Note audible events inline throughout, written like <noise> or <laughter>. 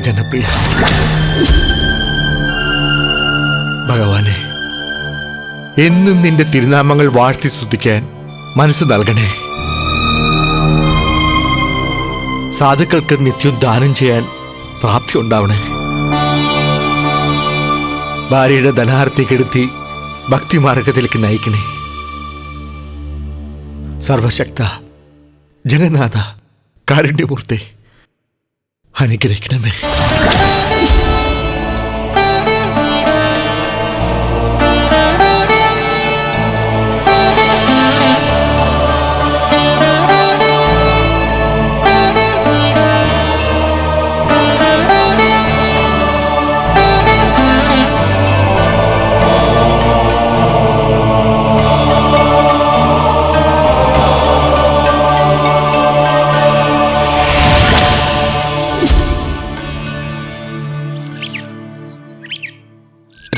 ഭക്തജനപ്രിയ ഭഗവാനെ എന്നും നിന്റെ തിരുനാമങ്ങൾ വാഴ്ത്തി സ്തുതിക്കാൻ മനസ്സ് നൽകണേ. സാധുക്കൾക്ക് നിത്യം ദാനം ചെയ്യാൻ പ്രാപ്തി ഉണ്ടാവണേ. ഭാര്യയുടെ ധനാർത്ഥി കെടുത്തി ഭക്തിമാർഗത്തിലേക്ക് നയിക്കണേ. സർവശക്ത ജഗന്നാഥ കാരുണ്യമൂർത്തി. അനുഗ്രഹിക്കണമേ.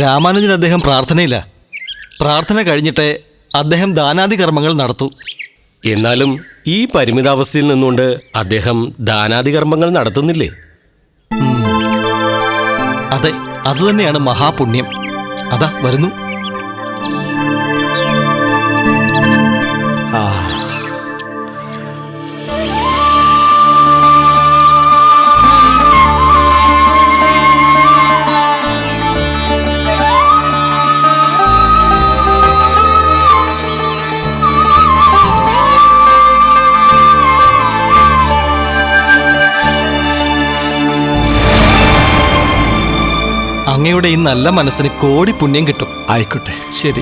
രാമാനുജൻ അദ്ദേഹം പ്രാർത്ഥനയില്ല. പ്രാർത്ഥന കഴിഞ്ഞിട്ടേ അദ്ദേഹം ദാനാദി കർമ്മങ്ങൾ നടത്തു. എന്നാലും ഈ പരിമിതാവസ്ഥയിൽ നിന്നുകൊണ്ട് അദ്ദേഹം ദാനാദി കർമ്മങ്ങൾ നടത്തുന്നില്ലേ? അതെ അതുതന്നെയാണ് മഹാപുണ്യം. അതാ വരുന്നു. അങ്ങയുടെ ഈ നല്ല മനസ്സിന് കോടി പുണ്യം കിട്ടും. ആയിക്കോട്ടെ. ശരി.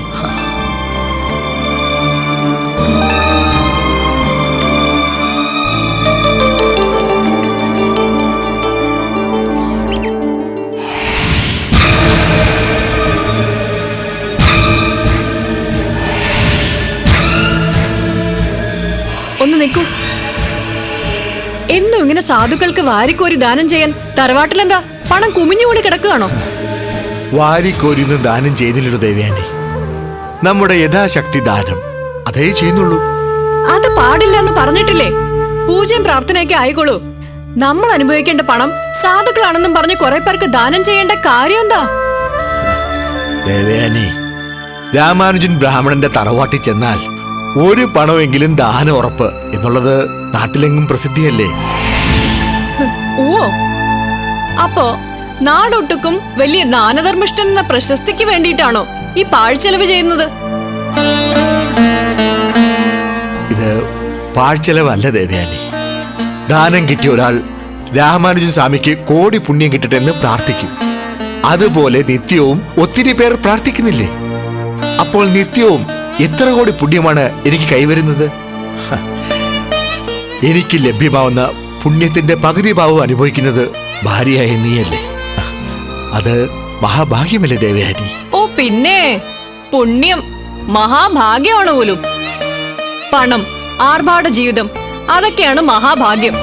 ഒന്ന് നിൽക്കൂ. എന്നും ഇങ്ങനെ സാധുക്കൾക്ക് വാരിക്കോരി ദാനം ചെയ്യാൻ തറവാട്ടിലെന്താ? പണം കുമിഞ്ഞുകൂടി കിടക്കുകയാണോ? വാരിക്കോരിന്ന് ദാനം ചെയ്യുന്നില്ലല്ലോ ദേവയാനി. നമ്മുടെ യഥാശക്തി ദാനം അതേ ചെയ്യുന്നുള്ളൂ. അത് പാടില്ല എന്ന് പറഞ്ഞിട്ടില്ലേ? പൂജയും പ്രാർത്ഥനയൊക്കെ ആയിക്കോളൂ. നമ്മൾ അനുഭവിക്കേണ്ട പണം സാധുക്കളാണെന്നും പറഞ്ഞ് കുറെ പേർക്ക് ദാനം ചെയ്യേണ്ട കാര്യം എന്താ? ദേവയാനി രാമാനുജൻ ബ്രാഹ്മണന്റെ തറവാട്ടിൽ ചെന്നാൽ ഒരു പണമെങ്കിലും ദാനം ഉറപ്പ് എന്നുള്ളത് നാട്ടിലെങ്ങും പ്രസിദ്ധിയല്ലേ? ഓ അപ്പോ നാടൊട്ടുക്കും വലിയ ദാനധർമ്മിഷ്ഠൻ എന്ന പ്രശസ്തിക്ക് വേണ്ടിയിട്ടാണോ ഈ പാഴ്ചെലവ് ചെയ്യുന്നത്? ഇത് പാഴ്ചെലവല്ല ദേവയാനി. ദാനം കിട്ടിയ ഒരാൾ രാമാനുജൻ സ്വാമിക്ക് കോടി പുണ്യം കിട്ടട്ടെ എന്ന് പ്രാർത്ഥിക്കും. അതുപോലെ നിത്യവും ഒത്തിരി പേർ പ്രാർത്ഥിക്കുന്നില്ലേ? അപ്പോൾ നിത്യവും എത്ര കോടി പുണ്യമാണ് എനിക്ക് കൈവരുന്നത്? എനിക്ക് ലഭ്യമാവുന്ന പുണ്യത്തിന്റെ പകുതി ഭാവം അനുഭവിക്കുന്നത് ഭാര്യയായ നീയല്ലേ. അത് മഹാഭാഗ്യമല്ലേ ദേവയാനി? ഓ പിന്നെ. പുണ്യം. മഹാഭാഗ്യമാണ് പോലും. പണം ആർഭാട ജീവിതം അതൊക്കെയാണ് മഹാഭാഗ്യം.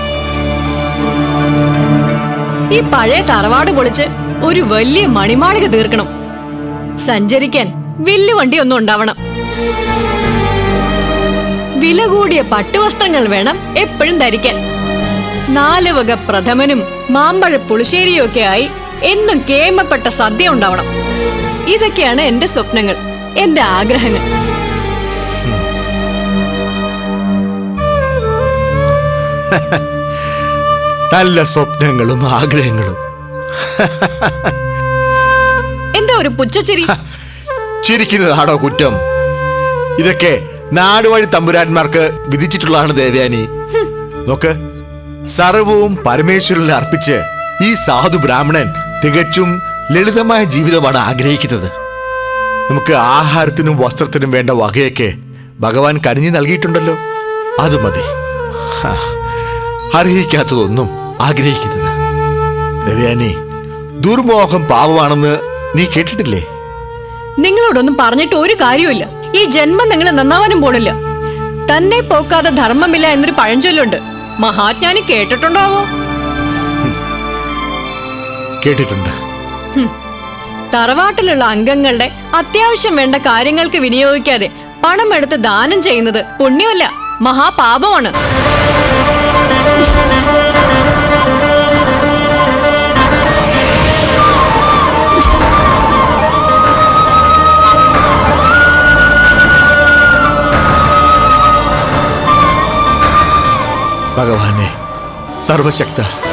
ഈ പഴയ തറവാട് പൊളിച്ച് ഒരു വലിയ മണിമാളിക തീർക്കണം. സഞ്ചരിക്കാൻ വില്ലു വണ്ടി ഒന്നും ഉണ്ടാവണം. വില കൂടിയ പട്ടുവസ്ത്രങ്ങൾ വേണം എപ്പോഴും ധരിക്കാൻ. നാലുവക പ്രഥമനും മാമ്പഴ പുളിശ്ശേരിയും ഒക്കെ ആയി എന്നും കേമപ്പെട്ട സദ്യ ഉണ്ടാവണം. ഇതൊക്കെയാണ് എന്റെ സ്വപ്നങ്ങൾ എന്റെ ആഗ്രഹങ്ങൾ. <laughs> നല്ല സ്വപ്നങ്ങളും ആഗ്രഹങ്ങളും. <laughs> എന്താ ഒരു പുച്ഛച്ചിരി? <laughs> ചിരിക്കുന്നതാണോ കുറ്റം? ഇതൊക്കെ നാടുവഴി തമ്പുരാന്മാർക്ക് വിധിച്ചിട്ടുള്ളതാണ് ദേവയാനി. നോക്ക് സർവവും പരമേശ്വരനിൽ അർപ്പിച്ച് ഈ സാധു ബ്രാഹ്മണൻ തികച്ചും ലളിതമായ ജീവിതമാണ് ആഗ്രഹിക്കുന്നത്. നമുക്ക് ആഹാരത്തിനും വസ്ത്രത്തിനും വേണ്ട വകയൊക്കെ ഭഗവാൻ കനിഞ്ഞു നൽകിയിട്ടുണ്ടല്ലോ. അത് മതി. അർഹിക്കാത്തതൊന്നും ആഗ്രഹിക്കരുത്. രവിയാനി ദുർമോഹം പാപമാണെന്ന് നീ കേട്ടിട്ടില്ലേ? നിങ്ങളോടൊന്നും പറഞ്ഞിട്ട് ഒരു കാര്യമില്ല ഈ ജന്മം നിങ്ങൾ നന്നാവാനും പോണില്ല. തന്നെ പോക്കാതെ ധർമ്മമില്ല എന്നൊരു പഴഞ്ചൊല്ലുണ്ട്. മഹാജ്ഞാനി കേട്ടിട്ടുണ്ടാവോ? കേട്ടിട്ടുണ്ട്. തറവാട്ടിലുള്ള അംഗങ്ങളുടെ അത്യാവശ്യം വേണ്ട കാര്യങ്ങൾക്ക് വിനിയോഗിക്കാതെ പണം എടുത്ത് ദാനം ചെയ്യുന്നത് പുണ്യമല്ല മഹാപാപമാണ്. ഭഗവാനെ സർവശക്ത.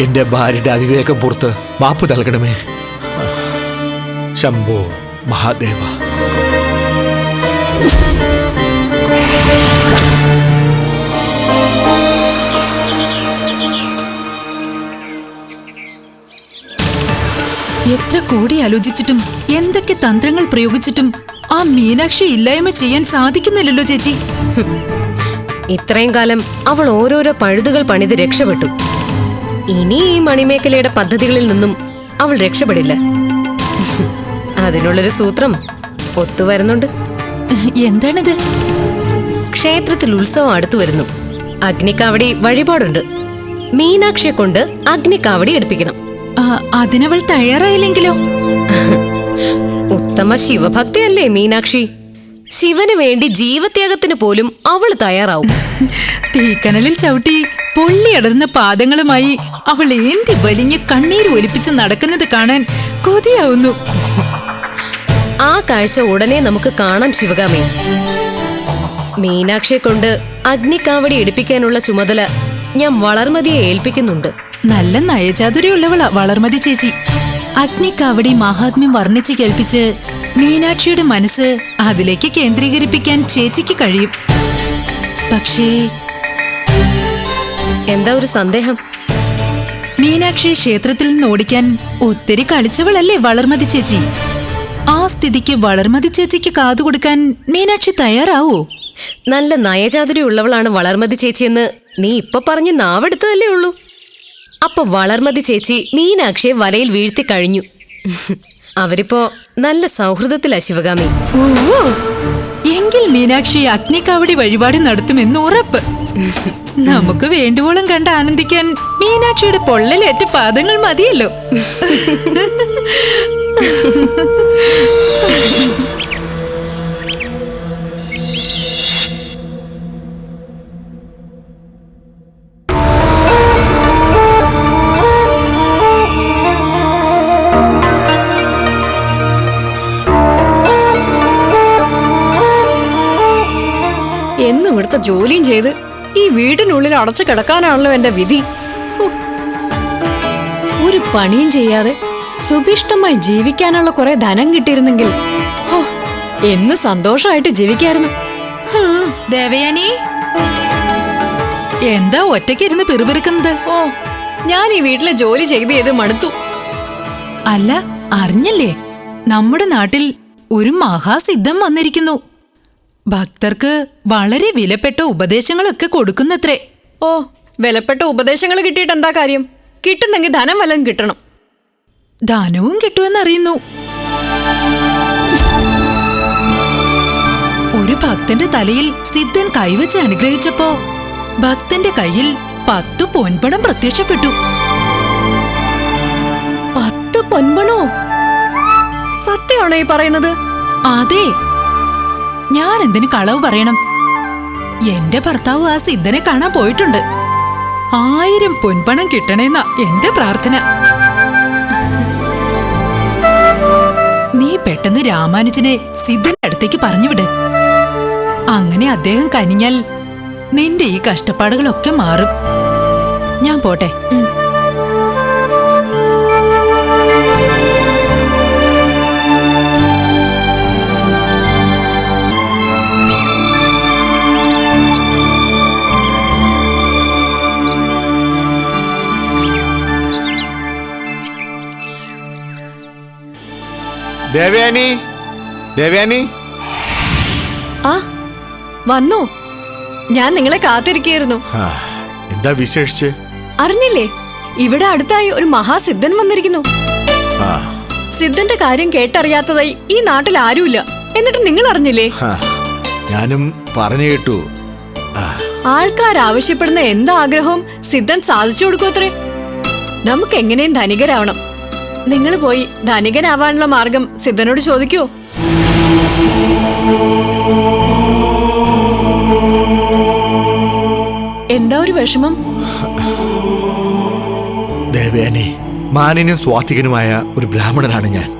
എന്റെ ഭാര്യയുടെ അവിവേകം പുറത്ത് മാപ്പ് നൽകണമേ. ശംഭോ മഹാദേവ. എത്ര കൂടി ആലോചിച്ചിട്ടും എന്തൊക്കെ തന്ത്രങ്ങൾ പ്രയോഗിച്ചിട്ടും ആ മീനാക്ഷി ഇല്ലായ്മ ചെയ്യാൻ സാധിക്കുന്നില്ലല്ലോ ചേച്ചി. ഇത്രയും കാലം അവൾ ഓരോരോ പഴുതുകൾ പണിത് രക്ഷപ്പെട്ടു. ഇനി ഈ മണിമേഖലയുടെ പദ്ധതികളിൽ നിന്നും അവൾ രക്ഷപ്പെടില്ല. അതിനുള്ളൊരു സൂത്രം ഒത്തുവരുന്നുണ്ട് എന്താണിത്? ക്ഷേത്രത്തിൽ ഉത്സവം അടുത്തു വരുന്നു. അഗ്നിക്കാവടി വഴിപാടുണ്ട്. മീനാക്ഷിയെ കൊണ്ട് അഗ്നിക്കാവടി എടുപ്പിക്കണം. അതിനവൾ തയ്യാറായില്ലെങ്കിലോ? ഉത്തമ ശിവഭക്തിയല്ലേ മീനാക്ഷി. ശിവന് വേണ്ടി ജീവത്യാഗത്തിന് പോലും അവൾ തയ്യാറാവും. തീക്കനലിൽ ചവിട്ടി പൊള്ളിയടർന്ന പാദങ്ങളുമായി അവൾ ഏന്തി വലിഞ്ഞ് കണ്ണീര് ഒലിപ്പിച്ച് നടക്കുന്നത് കാണാൻ കൊതിയാവുന്നു. ആ കാഴ്ച ഉടനെ നമുക്ക് കാണാം ശിവകാമി. മീനാക്ഷിയെ കൊണ്ട് അഗ്നിക്കാവടി എടുപ്പിക്കാനുള്ള ചുമതല ഞാൻ വളർമതിയെ ഏൽപ്പിക്കുന്നുണ്ട്. നല്ല നയചാതുരയുള്ളവള വളർമതി ചേച്ചി. അഗ്നിക്കാവടി മഹാത്മ്യം വർണിച്ച് കേൾപ്പിച്ച് മീനാക്ഷിയുടെ മനസ്സ് അതിലേക്ക് കേന്ദ്രീകരിപ്പിക്കാൻ ചേച്ചിക്ക് കഴിയും. പക്ഷേ എന്താ ഒരു സന്ദേഹം? മീനാക്ഷി ക്ഷേത്രത്തിൽ നിന്ന് ഓടിക്കാൻ ഒത്തിരി കളിച്ചവളല്ലേ വളർമതി ചേച്ചി? ആ സ്ഥിതിക്ക് വളർമതി ചേച്ചിക്ക് കാതുകൊടുക്കാൻ മീനാക്ഷി തയ്യാറാവോ? നല്ല നയചാതുര്യമുള്ളവളാണ് വളർമതി ചേച്ചി ചേച്ചിയെന്ന് നീ ഇപ്പൊ പറഞ്ഞ് നാവെടുത്തതല്ലേ ഉള്ളൂ. അപ്പൊ വളർമതി ചേച്ചി മീനാക്ഷിയെ വലയിൽ വീഴ്ത്തി കഴിഞ്ഞു. അവരിപ്പോ നല്ല സൗഹൃദത്തിലാ ഓ എങ്കിൽ മീനാക്ഷി അഗ്നിക്കാവടി വഴിപാട് നടത്തുമെന്ന് ഉറപ്പ്. നമുക്ക് വേണ്ടുവോളം കണ്ട് ആനന്ദിക്കാൻ മീനാക്ഷിയുടെ പൊള്ളലേറ്റ പാദങ്ങൾ മതിയല്ലോ. ജോലിയും ചെയ്ത് ഈ വീടിനുള്ളിൽ അടച്ചു കിടക്കാനാണല്ലോ എന്റെ വിധി. ഒരു പണിയും ചെയ്യാതെ സുഭിഷ്ടമായി ജീവിക്കാനുള്ള കുറെ ധനം കിട്ടിയിരുന്നെങ്കിൽ എന്ന് സന്തോഷമായിട്ട് ജീവിക്കായിരുന്നു. ദേവയാനി എന്താ ഒറ്റയ്ക്കിരുന്ന് പിറുപിറുക്കുന്നത്? ഓ ഞാൻ ഈ വീട്ടിലെ ജോലി ചെയ്ത് ചെയ്ത് മടുത്തു. അല്ല അറിഞ്ഞല്ലേ? നമ്മുടെ നാട്ടിൽ ഒരു മഹാസിദ്ധം വന്നിരിക്കുന്നു. ഭക്തർക്ക് വളരെ വിലപ്പെട്ട ഉപദേശങ്ങളൊക്കെ കൊടുക്കുന്നത്രേ. ഓ വിലപ്പെട്ട ഉപദേശങ്ങൾ കിട്ടിയിട്ട് എന്താ കാര്യം? കിട്ടുന്നെങ്കിൽ ധനം വല്ലതും കിട്ടണം. ധനവും കിട്ടുമെന്നറിയുന്നു. ഒരു ഭക്തന്റെ തലയിൽ സിദ്ധൻ കൈവച്ച് അനുഗ്രഹിച്ചപ്പോ ഭക്തന്റെ കയ്യിൽ പത്ത് പൊൻപണം പ്രത്യക്ഷപ്പെട്ടു. പത്ത് പൊൻപണോ? സത്യമാണോ ഈ പറയുന്നത്? അതെ ഞാൻ എന്തിനു കളവ് പറയണം? എന്റെ ഭർത്താവ് ആ സിദ്ധനെ കാണാൻ പോയിട്ടുണ്ട്. ആയിരം പൊൻപണം കിട്ടണേന്നാ എന്റെ പ്രാർത്ഥന. നീ പെട്ടെന്ന് രാമാനുജനെ സിദ്ധന്റെ അടുത്തേക്ക് പറഞ്ഞുവിട്. അങ്ങനെ അദ്ദേഹം കനിഞ്ഞാൽ നിന്റെ ഈ കഷ്ടപ്പാടുകളൊക്കെ മാറും. ഞാൻ പോട്ടെ. ദേവയാനി ദേവയാനി. ആ വന്നു. ഞാൻ നിങ്ങളെ കാത്തിരിക്കുകയായിരുന്നു. എന്താ വിശേഷിച്ച്? അറിഞ്ഞില്ലേ ഇവിടെ അടുത്തായി ഒരു മഹാസിദ്ധൻ വന്നിരിക്കുന്നു. സിദ്ധന്റെ കാര്യം കേട്ടറിയാത്തതായി ഈ നാട്ടിൽ ആരുമില്ല. എന്നിട്ട് നിങ്ങൾ അറിഞ്ഞില്ലേ? ഞാനും പറഞ്ഞു കേട്ടു. ആൾക്കാർ ആവശ്യപ്പെടുന്ന എന്താ ആഗ്രഹവും സിദ്ധൻ സാധിച്ചു കൊടുക്കുമത്രേ. നമുക്ക് എങ്ങനെയും ധനികരാവണം. നിങ്ങൾ പോയി ധനികനാവാനുള്ള മാർഗം സിദ്ധനോട് ചോദിക്കൂ. എന്താ ഒരു വിഷമം? ദേവയാനി മാനിനും സ്വാത്വികനുമായ ഒരു ബ്രാഹ്മണനാണ് ഞാൻ.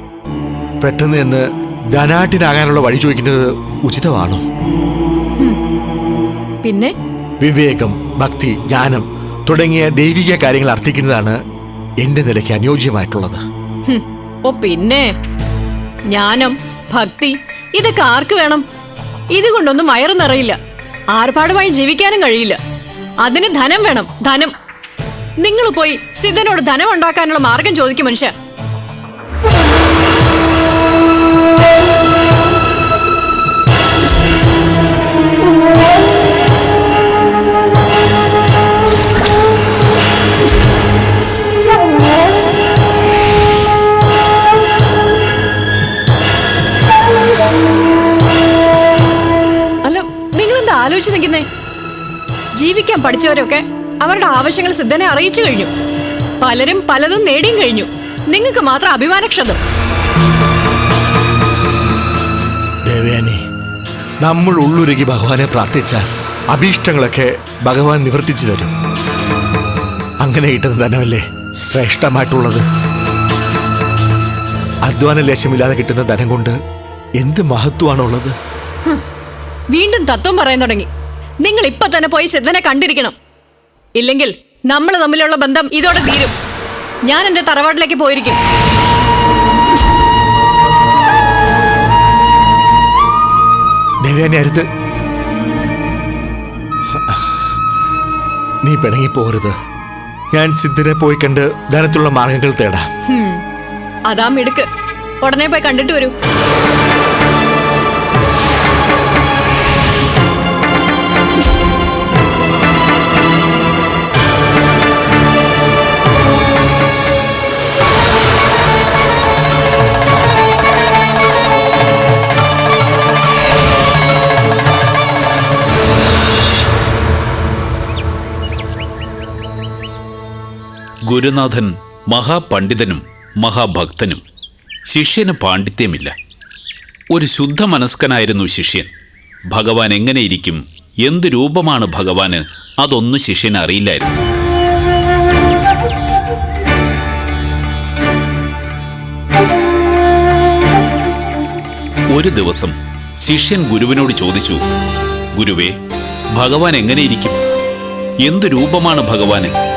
പെട്ടെന്ന് എന്ന് ധനാട്ടിനാകാനുള്ള വഴി ചോദിക്കുന്നത് ഉചിതമാണോ? പിന്നെ? വിവേകം ഭക്തി ജ്ഞാനം തുടങ്ങിയ ദൈവിക കാര്യങ്ങൾ അർത്ഥിക്കുന്നതാണ് എന്റെ നിലയ്ക്ക് അനുയോജ്യമായിട്ടുള്ളത്. ഓ പിന്നെ. ജ്ഞാനം ഭക്തി ഇതൊക്കെ ആർക്ക് വേണം? ഇതുകൊണ്ടൊന്നും വയറ് നിറയില്ല. ആർഭാടമായി ജീവിക്കാനും കഴിയില്ല. അതിന് ധനം വേണം ധനം. നിങ്ങൾ പോയി സിദ്ധനോട് ധനം ഉണ്ടാക്കാനുള്ള മാർഗം ചോദിക്കും മനുഷ്യ. ജീവിക്കാൻ പഠിച്ചവരൊക്കെ അവരുടെ ആവശ്യങ്ങൾ സിദ്ധനെ അറിയിച്ചു കഴിഞ്ഞു. പലരും പലതും നേടിയും കഴിഞ്ഞു. നിങ്ങൾക്ക് മാത്രം അഭിമാനക്ഷതം. ദേവയാനി നമ്മൾ ഉള്ളുരുകി ഭഗവാനെ പ്രാർത്ഥിച്ചാൽ അഭീഷ്ടങ്ങളൊക്കെ ഭഗവാൻ നിവർത്തിച്ചു തരും. അങ്ങനെ കിട്ടുന്ന ധനമല്ലേ ശ്രേഷ്ഠമായിട്ടുള്ളത്? അധ്വാന ലേശമില്ലാതെ കിട്ടുന്ന ധനം കൊണ്ട് എന്ത് മഹത്വമാണുള്ളത്? വീണ്ടും തത്വം പറയാൻ തുടങ്ങി. നിങ്ങൾ ഇപ്പൊ തന്നെ പോയി സിദ്ധനെ കണ്ടിരിക്കണം. ഇല്ലെങ്കിൽ നമ്മൾ തമ്മിലുള്ള ബന്ധം ഇതോടെ തീരും. ഞാൻ എന്റെ തറവാട്ടിലേക്ക് പോയിരിക്കും. ദേവയാനി നീ പിണങ്ങി പോരുത് ഞാൻ സിദ്ധനെ പോയി കണ്ട് ധനത്തിലുള്ള മാർഗങ്ങൾ തേടാം. അതാ മിടുക്ക്. ഉടനെ പോയി കണ്ടിട്ട് വരൂ. ഗുരുനാഥൻ മഹാപണ്ഡിതനും മഹാഭക്തനും. ശിഷ്യന് പാണ്ഡിത്യമില്ല. ഒരു ശുദ്ധ മനസ്കനായിരുന്നു ശിഷ്യൻ. ഭഗവാൻ എങ്ങനെയിരിക്കും? എന്ത് രൂപമാണ് ഭഗവാന്? അതൊന്നും ശിഷ്യന് അറിയില്ലായിരുന്നു. ഒരു ദിവസം ശിഷ്യൻ ഗുരുവിനോട് ചോദിച്ചു ഗുരുവേ ഭഗവാൻ എങ്ങനെയിരിക്കും? എന്ത് രൂപമാണ് ഭഗവാന്?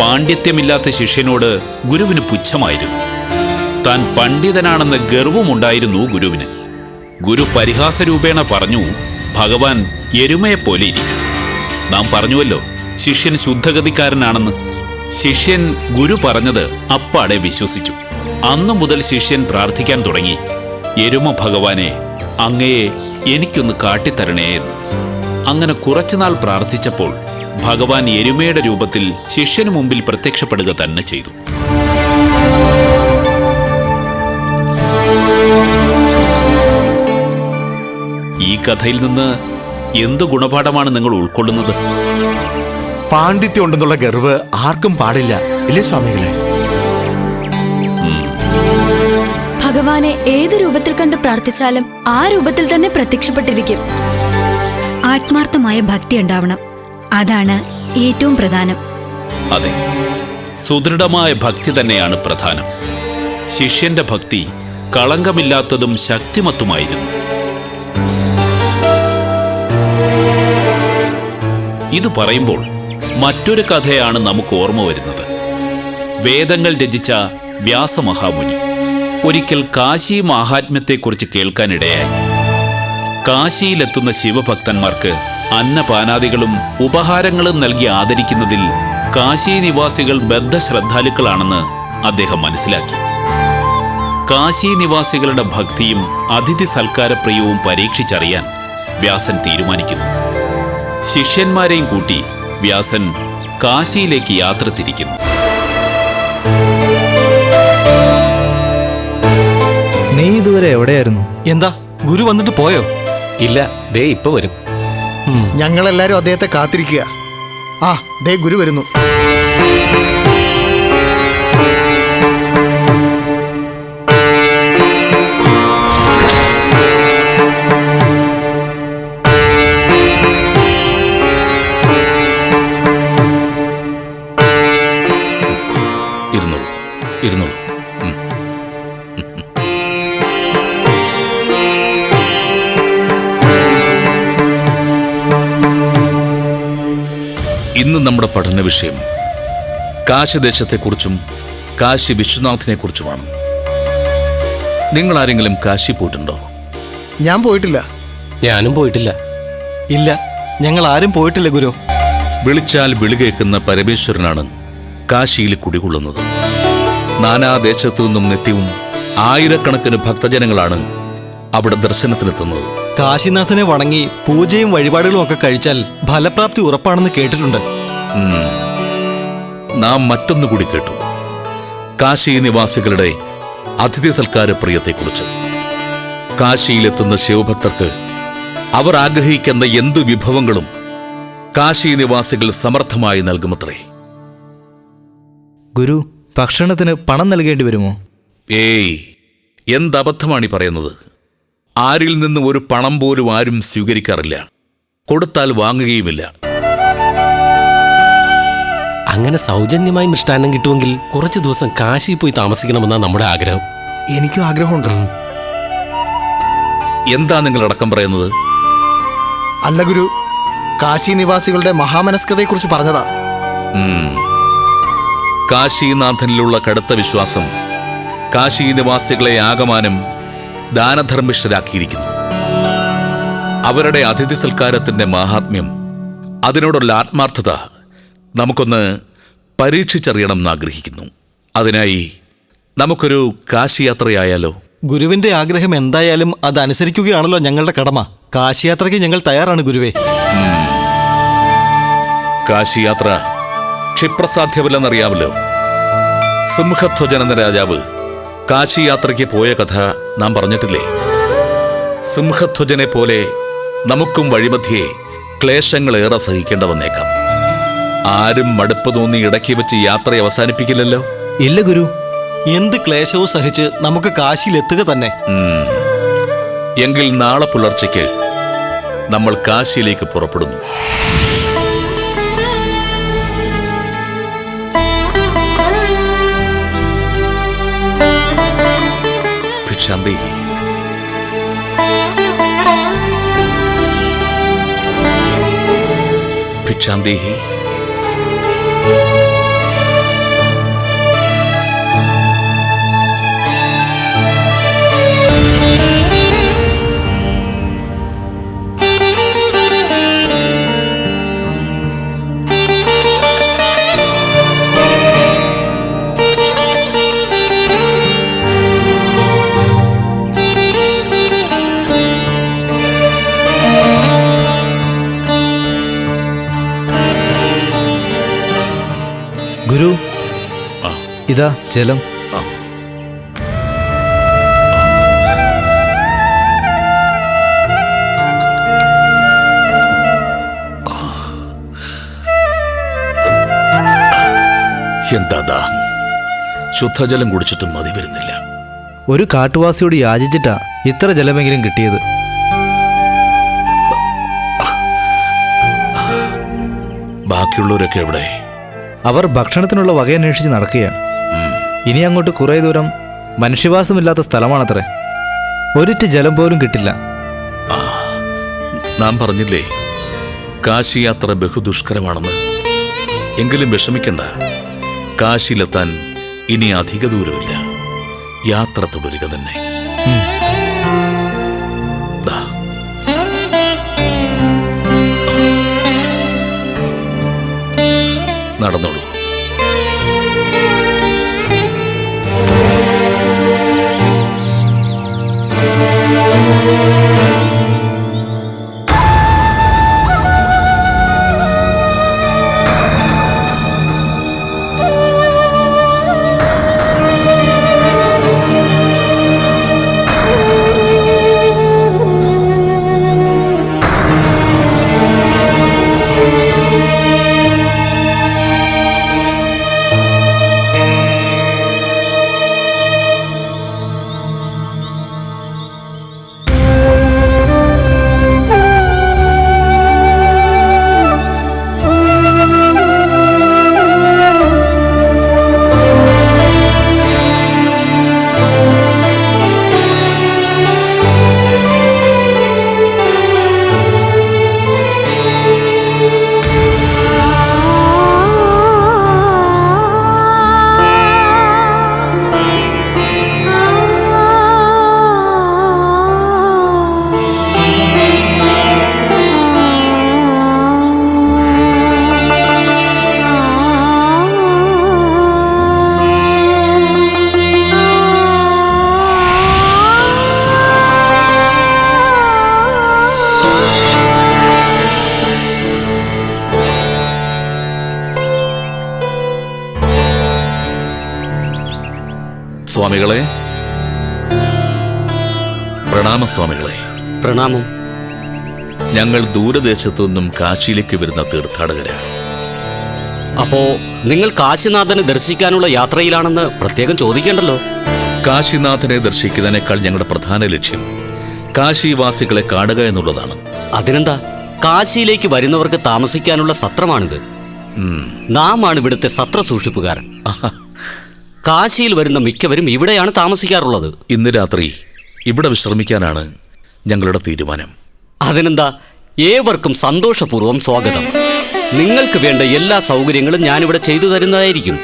പാണ്ഡിത്യമില്ലാത്ത ശിഷ്യനോട് ഗുരുവിന് പുച്ഛമായിരുന്നു. താൻ പണ്ഡിതനാണെന്ന ഗർവമുണ്ടായിരുന്നു ഗുരുവിന്. ഗുരു പരിഹാസ രൂപേണ പറഞ്ഞു ഭഗവാൻ എരുമയെപ്പോലെ ഇരിക്കും നാം പറഞ്ഞുവല്ലോ ശിഷ്യൻ ശുദ്ധഗതിക്കാരനാണെന്ന്. ശിഷ്യൻ ഗുരു പറഞ്ഞത് അപ്പാടെ വിശ്വസിച്ചു. അന്നു മുതൽ ശിഷ്യൻ പ്രാർത്ഥിക്കാൻ തുടങ്ങി. എരുമ ഭഗവാനെ അങ്ങയെ എനിക്കൊന്ന് കാട്ടിത്തരണേ എന്ന്. അങ്ങനെ കുറച്ചുനാൾ പ്രാർത്ഥിച്ചപ്പോൾ ഭഗവാൻ എരുമയുടെ രൂപത്തിൽ ശിഷ്യനു മുമ്പിൽ പ്രത്യക്ഷപ്പെടുക തന്നെ ചെയ്തു. ഈ കഥയിൽ നിന്ന് എന്ത് ഗുണപാഠമാണ് നിങ്ങൾ ഉൾക്കൊള്ളുന്നത്? പാണ്ഡിത്യം ഉണ്ടെന്നുള്ള ഗർവ് ആർക്കും പാടില്ല. ഇല്ലേ സ്വാമികളെ? ഭഗവാനെ ഏത് രൂപത്തിൽ കണ്ട് പ്രാർത്ഥിച്ചാലും ആ രൂപത്തിൽ തന്നെ പ്രത്യക്ഷപ്പെട്ടിരിക്കും. ആത്മാർത്ഥമായ ഭക്തി ഉണ്ടാവണം. അതാണ് ഏറ്റവും പ്രധാനം. അതെ. സുദൃഢമായ ഭക്തി തന്നെയാണ് പ്രധാനം. ശിഷ്യന്റെ ഭക്തി കളങ്കമില്ലാത്തതും ശക്തിമത്തുമായിരുന്നു. ഇത് പറയുമ്പോൾ മറ്റൊരു കഥയാണ് നമുക്ക് ഓർമ്മ വരുന്നത്. വേദങ്ങൾ രചിച്ച വ്യാസമഹാമുനി. ഒരിക്കൽ കാശി മഹാത്മ്യത്തെക്കുറിച്ച് കേൾക്കാനിടയായി. കാശിയിലെത്തുന്ന ശിവഭക്തന്മാർക്ക് അന്നപാനാദികളും ഉപഹാരങ്ങളും നൽകി ആദരിക്കുന്നതിൽ കാശി നിവാസികൾ ബദ്ധശ്രദ്ധാലുക്കളാണെന്ന് അദ്ദേഹം മനസ്സിലാക്കി. കാശി നിവാസികളുടെ ഭക്തിയും അതിഥി സൽക്കാരപ്രിയവും പരീക്ഷിച്ചറിയാൻ വ്യാസൻ തീരുമാനിക്കുന്നു. ശിഷ്യന്മാരെയും കൂട്ടി വ്യാസൻ കാശിയിലേക്ക് യാത്ര തിരിക്കുന്നു. നീ ഇതുവരെ എവിടെയായിരുന്നു? എന്താ? ഗുരു വന്നിട്ട് പോയോ? ഇല്ല ദേ ഇപ്പൊ വരും. ഞങ്ങളെല്ലാരും അദ്ദേഹത്തെ കാത്തിരിക്കുക. ആ ദേ ഗുരു വരുന്നു. ഇന്ന് നമ്മുടെ പഠന വിഷയം കാശിദേശത്തെക്കുറിച്ചും കാശി വിശ്വനാഥിനെക്കുറിച്ചുമാണ് നിങ്ങൾ ആരെങ്കിലും കാശി പോയിട്ടുണ്ടോ? ഞാൻ പോയിട്ടില്ല. ഞാനും പോയിട്ടില്ല. ഇല്ല. ഞങ്ങൾ ആരും പോയിട്ടില്ല ഗുരു. വിളിച്ചാൽ വിളി കേൾക്കുന്ന പരമേശ്വരനാണ് കാശിയിൽ കുടികൊള്ളുന്നത്. നാനാദേശത്തു നിന്നും നിത്യവും ആയിരക്കണക്കിന് ഭക്തജനങ്ങളാണ് അവിടെ ദർശനത്തിനെത്തുന്നത്. കാശിനാഥനെ വണങ്ങി പൂജയും വഴിപാടുകളും ഒക്കെ കഴിച്ചാൽ ഫലപ്രാപ്തി ഉറപ്പാണെന്ന് കേട്ടിട്ടുണ്ട്. നാം മറ്റൊന്നു കൂടി കേട്ടു. കാശി നിവാസികളുടെ അതിഥി സൽക്കാര പ്രിയത്തെക്കുറിച്ച് കാശിയിലെത്തുന്ന ശിവഭക്തർക്ക് അവർ ആഗ്രഹിക്കുന്ന എന്തു വിഭവങ്ങളും കാശി നിവാസികൾ സമർത്ഥമായി നൽകുമത്രേ. ഗുരു ഭക്ഷണത്തിന് പണം നൽകേണ്ടി വരുമോ? ഏയ് എന്തബദ്ധമാണ് ഈ പറയുന്നത്? ആരിൽ നിന്ന് ഒരു പണം പോലും ആരും സ്വീകരിക്കാറില്ല. കൊടുത്താൽ വാങ്ങുകയുമില്ല. അങ്ങനെ സൗജന്യമായി മിഷ്ടാന്നം കിട്ടുമെങ്കിൽ കുറച്ച് ദിവസം കാശി പോയി താമസിക്കണമെന്നാണ് നമ്മുടെ ആഗ്രഹം. എനിക്കും ആഗ്രഹമുണ്ട്. എന്താ നിങ്ങൾ അടക്കം പറയുന്നത്? അല്ല ഗുരു കാശി നിവാസികളുടെ മഹാമനസ്കതയെക്കുറിച്ച് പറഞ്ഞതാ. കാശീനാഥനിലുള്ള കടുത്ത വിശ്വാസം കാശി നിവാസികളെ ആകമാനം ദാനധർമ്മിഷ്ഠരാക്കിയിരിക്കുന്നു. അവരുടെ അതിഥി സൽക്കാരത്തിന്റെ മഹാത്മ്യം അതിനോടുള്ള ആത്മാർത്ഥത നമുക്കൊന്ന് പരീക്ഷിച്ചറിയണം എന്നാഗ്രഹിക്കുന്നു. അതിനായി നമുക്കൊരു കാശി യാത്രയായാലോ ഗുരുവിന്റെ ആഗ്രഹം എന്തായാലും അത് അനുസരിക്കുകയാണല്ലോ ഞങ്ങളുടെ കടമ. കാശിയാത്രയ്ക്ക് ഞങ്ങൾ തയ്യാറാണ് ഗുരുവേ. കാശിയാത്ര ക്ഷിപ്രസാധ്യമല്ലെന്നറിയാമല്ലോ. സിംഹധ്വജൻ എന്ന രാജാവ് കാശിയാത്രയ്ക്ക് പോയ കഥ നാം പറഞ്ഞിട്ടില്ലേ? സിംഹധ്വജനെ പോലെ നമുക്കും വഴിമധ്യേ ക്ലേശങ്ങളേറെ സഹിക്കേണ്ട വന്നേക്കാം. ആരും മടുപ്പ് തോന്നി ഇടയ്ക്ക് വെച്ച് യാത്ര അവസാനിപ്പിക്കില്ലല്ലോ? ഇല്ല ഗുരു. എന്ത് ക്ലേശവും സഹിച്ച് നമുക്ക് കാശിയിലെത്തുക തന്നെ. എങ്കിൽ നാളെ പുലർച്ചയ്ക്ക് നമ്മൾ കാശിയിലേക്ക് പുറപ്പെടുന്നു. ഭിക്ഷാന്തി. ഭിക്ഷാന്തി. ഇതാ ജലം. എന്താ ശുദ്ധജലം കുടിച്ചിട്ടും മതി വരുന്നില്ല. ഒരു കാട്ടുവാസിയോട് യാചിച്ചിട്ടാ ഇത്ര ജലമെങ്കിലും കിട്ടിയത്. ബാക്കിയുള്ളവരൊക്കെ എവിടെ? അവർ ഭക്ഷണത്തിനുള്ള വകയന്വേഷിച്ച് നടക്കുകയാണ്. ഇനി അങ്ങോട്ട് കുറേ ദൂരം മനുഷ്യവാസമില്ലാത്ത സ്ഥലമാണത്രേ. ഒരിറ്റ് ജലം പോലും കിട്ടില്ല. നാം പറഞ്ഞില്ലേ കാശി യാത്ര ബഹുദുഷ്കരമാണെന്ന്. എങ്കിലും വിഷമിക്കണ്ട. കാശിയിലെത്താൻ ഇനി അധിക ദൂരമില്ല. യാത്ര തുടരുക തന്നെ. നടന്നോളൂ. സ്വാമികളെ പ്രണാമം. ഞങ്ങൾ ദൂരദേശത്തു നിന്നും കാശിയിലേക്ക് വരുന്ന തീർത്ഥാടകരാണ് അപ്പോ നിങ്ങൾ കാശിനാഥനെ ദർശിക്കാനുള്ള യാത്രയിലാണെന്ന് പ്രത്യേകം ചോദിക്കേണ്ടല്ലോ? കാശിനാഥനെ ദർശിക്കുന്നതിനേക്കാൾ ഞങ്ങളുടെ പ്രധാന ലക്ഷ്യം കാശിവാസികളെ കാണുക എന്നുള്ളതാണ്. അതിനെന്താ? കാശിയിലേക്ക് വരുന്നവർക്ക് താമസിക്കാനുള്ള സത്രമാണിത്. നാം ആണ് ഇവിടുത്തെ സത്ര സൂക്ഷിപ്പുകാരൻ കാശിയിൽ വരുന്ന മിക്കവരും ഇവിടെയാണ് താമസിക്കാറുള്ളത്. ഇന്ന് രാത്രി ഇവിടെ വിശ്രമിക്കാനാണ് ഞങ്ങളുടെ തീരുമാനം. അതിനെന്താ? ഏവർക്കും സന്തോഷപൂർവം സ്വാഗതം. നിങ്ങൾക്ക് വേണ്ട എല്ലാ സൗകര്യങ്ങളും ഞാനിവിടെ ചെയ്തു തരുന്നതായിരിക്കും.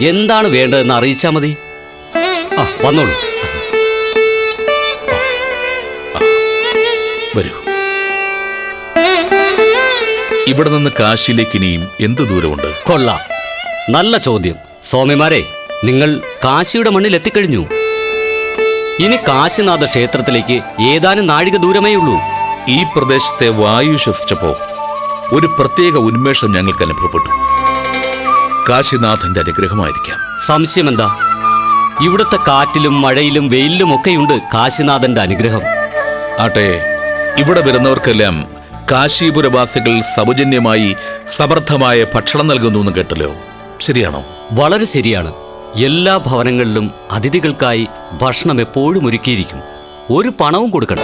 എന്താണ് വേണ്ടതെന്ന് അറിയിച്ചാൽ മതി. ആ വന്നോളൂ. വരൂ. ഇവിടെ നിന്ന് കാശിയിലേക്ക് ഇനിയും എന്ത് ദൂരമുണ്ട്? കൊള്ളാം. നല്ല ചോദ്യം. സ്വാമിമാരെ നിങ്ങൾ കാശിയുടെ മണ്ണിൽ എത്തിക്കഴിഞ്ഞു. ഇനി കാശിനാഥ ക്ഷേത്രത്തിലേക്ക് ഏതാനും നാഴിക ദൂരമേ ഉള്ളൂ. ഈ പ്രദേശത്തെ വായു ശ്വസിച്ചപ്പോ ഒരു പ്രത്യേക ഉന്മേഷം ഞങ്ങൾക്ക് അനുഭവപ്പെട്ടു. കാശിനാഥന്റെ അനുഗ്രഹമായിരിക്കാം. സംശയമെന്താ? ഇവിടുത്തെ കാറ്റിലും മഴയിലും വെയിലിലും ഒക്കെയുണ്ട് കാശിനാഥന്റെ അനുഗ്രഹം. ആട്ടെ ഇവിടെ വരുന്നവർക്കെല്ലാം കാശീപുരവാസികൾ സൗജന്യമായി സമർത്ഥമായ ഭക്ഷണം നൽകുന്നു എന്ന് കേട്ടല്ലോ. ശരിയാണോ? വളരെ ശരിയാണ്. എല്ലാ ഭവനങ്ങളിലും അതിഥികൾക്കായി ഭക്ഷണം എപ്പോഴും ഒരുക്കിയിരിക്കും. ഒരു പണവും കൊടുക്കണം